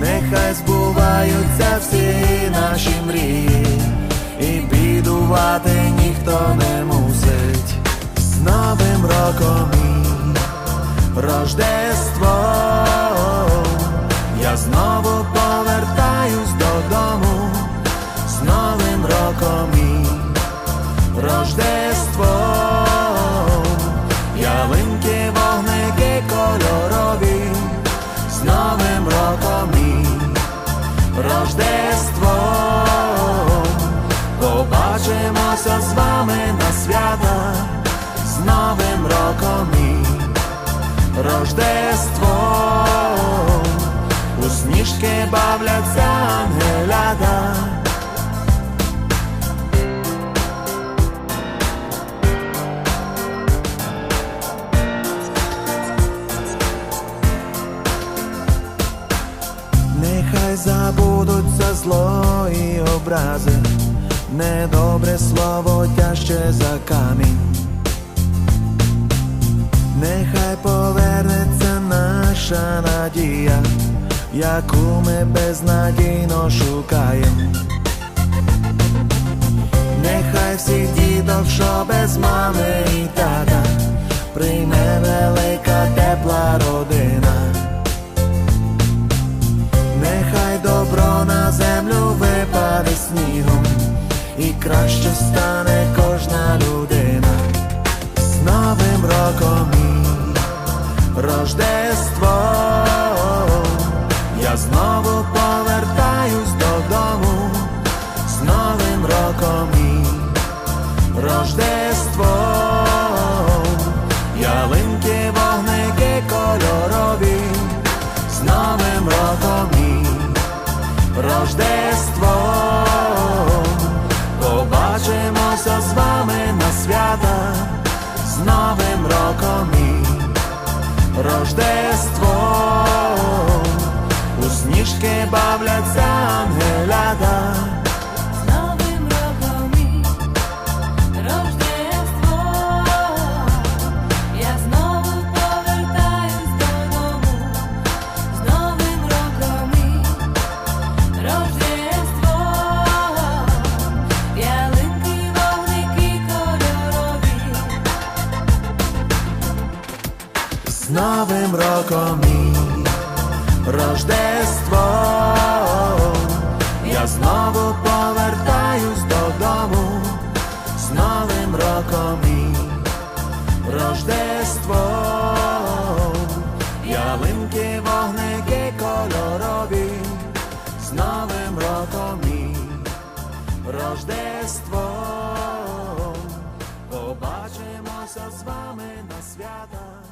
Нехай збуваються всі наші мрії, і бідувати ніхто не мусить. Новим роком і Рождество. Побачимося з вами на свята, з Новим роком і Рождество. У сніжки бавляться ангелята. Нехай забудуться зло і образи, недобре слово тяжче за камінь. Нехай повернеться наша надія, яку ми безнадійно шукаємо. Нехай всі діток, що без мами і тата, прийме велика тепла родина. Краще стане кожна людина. З Новим роком і Рождество. Я знову повертаюсь додому з Новим роком і Рождество. Ялинки, вогники кольорові, з Новим роком і Рождество. Побачимося з вами на свята, з Новим роком і Рождество. У сніжки бавляться З Новим роком і Рождество. Я знову повертаюсь додому з Новим роком і Рождество. Ялинки, вогники кольорові, з Новим роком і Рождество. Побачимося з вами на свят.